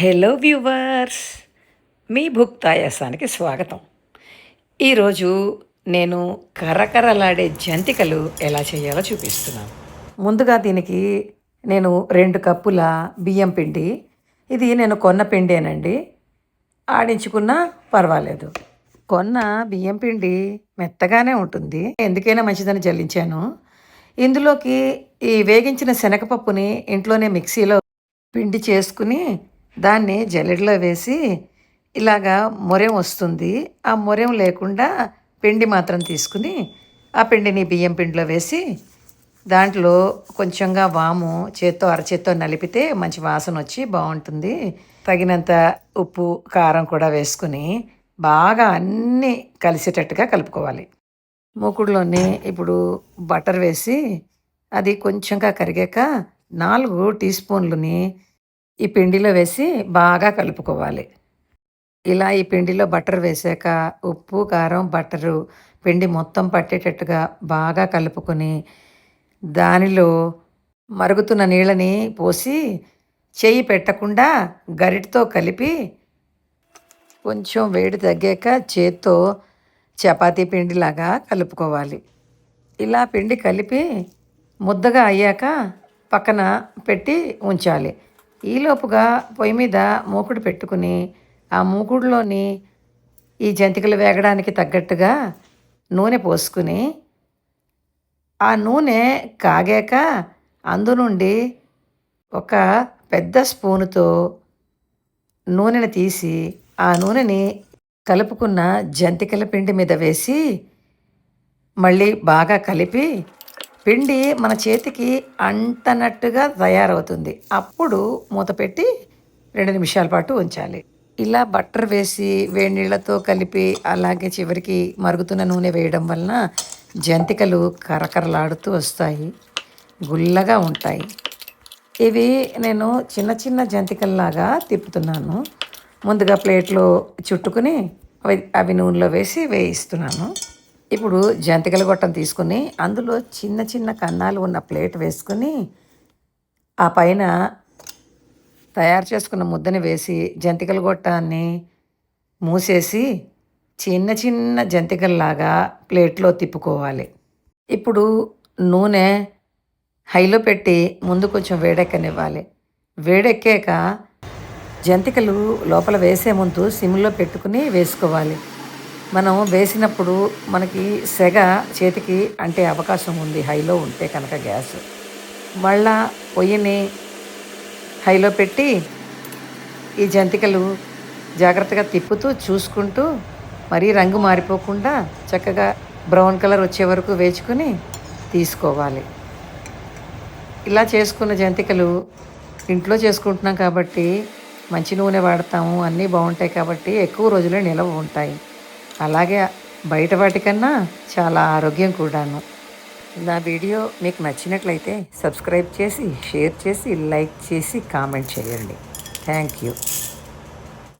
Hello viewers మీ భుక్తాయాసానికి స్వాగతం. ఈరోజు నేను కరకరలాడే జంతికలు ఎలా చేయాలో చూపిస్తున్నాను. ముందుగా దీనికి నేను రెండు కప్పుల బియ్యం పిండి ఇది నేను కొన్న పిండేనండి. ఆడించుకున్నా పర్వాలేదు. కొన్న బియ్యం పిండి మెత్తగానే ఉంటుంది. ఎందుకైనా మంచిదని జల్లించాను. ఇందులోకి ఈ వేగించిన శనగపప్పుని ఇంట్లోనే మిక్సీలో పిండి చేసుకుని దాన్ని జల్లెడలో వేసి ఇలాగా మొరెం వస్తుంది. ఆ మొరెం లేకుండా పిండి మాత్రం తీసుకుని ఆ పిండిని బియ్యం పిండిలో వేసి దాంట్లో కొంచెంగా వాము చేత్తో అరచేత్తో నలిపితే మంచి వాసన వచ్చి బాగుంటుంది. తగినంత ఉప్పు కారం కూడా వేసుకుని బాగా అన్నీ కలిసేటట్టుగా కలుపుకోవాలి. మూకుడులోనే ఇప్పుడు బటర్ వేసి అది కొంచెంగా కరిగాక నాలుగు టీ స్పూన్లని ఈ పిండిలో వేసి బాగా కలుపుకోవాలి. ఇలా ఈ పిండిలో బటర్ వేసాక ఉప్పు కారం బటరు పిండి మొత్తం పట్టేటట్టుగా బాగా కలుపుకొని దానిలో మరుగుతున్న నీళ్ళని పోసి చేయి పెట్టకుండా గరిటతో కలిపి కొంచెం వేడి తగ్గాక చేత్తో చపాతీ పిండిలాగా కలుపుకోవాలి. ఇలా పిండి కలిపి ముద్దగా అయ్యాక పక్కన పెట్టి ఉంచాలి. ఈలోపుగా పొయ్యి మీద మూకుడు పెట్టుకుని ఆ మూకుడులోని ఈ జంతికలు వేగడానికి తగ్గట్టుగా నూనె పోసుకుని ఆ నూనె కాగాక అందు నుండి ఒక పెద్ద స్పూనుతో నూనెను తీసి ఆ నూనెని కలుపుకున్న జంతికల పిండి మీద వేసి మళ్ళీ బాగా కలిపి పిండి మన చేతికి అంటనట్టుగా తయారవుతుంది. అప్పుడు మూత పెట్టి రెండు నిమిషాల పాటు ఉంచాలి. ఇలా బటర్ వేసి వేడి నీళ్ళతో కలిపి అలాగే చివరికి మరుగుతున్న నూనె వేయడం వలన జంతికలు కరకరలాడుతూ వస్తాయి. గుల్లగా ఉంటాయి. ఇవి నేను చిన్న చిన్న జంతికల్లాగా తిప్పుతున్నాను. ముందుగా ప్లేట్లో చుట్టుకుని అవి అవి నూనెలో వేసి వేయిస్తున్నాను. ఇప్పుడు జంతికల గొట్టం తీసుకుని అందులో చిన్న చిన్న కన్నాలు ఉన్న ప్లేట్ వేసుకుని ఆ పైన తయారు చేసుకున్న ముద్దని వేసి జంతికల గొట్టాన్ని మూసేసి చిన్న చిన్న జంతికల్లాగా ప్లేట్లో తిప్పుకోవాలి. ఇప్పుడు నూనె హైలో పెట్టి ముందు కొంచెం వేడెక్కనివ్వాలి. వేడెక్కాక జంతికలు లోపల వేసే ముందు సిమ్లో పెట్టుకుని వేసుకోవాలి. మనం వేసినప్పుడు మనకి సెగ చేతికి అంటే అవకాశం ఉంది హైలో ఉంటే కనుక గ్యాస్. మళ్ళా పొయ్యిని హైలో పెట్టి ఈ జంతికలు జాగ్రత్తగా తిప్పుతూ చూసుకుంటూ మరీ రంగు మారిపోకుండా చక్కగా బ్రౌన్ కలర్ వచ్చే వరకు వేచుకొని తీసుకోవాలి. ఇలా చేసుకున్న జంతికలు ఇంట్లో చేసుకుంటున్నాం కాబట్టి మంచి నూనె వాడతాము అన్నీ బాగుంటాయి కాబట్టి ఎక్కువ రోజులే నిలవ ఉంటాయి. అలాగే బయట వాటికన్నా చాలా ఆరోగ్యం కూడాను. నా వీడియో మీకు నచ్చినట్లయితే సబ్స్క్రైబ్ చేసి షేర్ చేసి లైక్ చేసి కామెంట్ చేయండి. Thank you.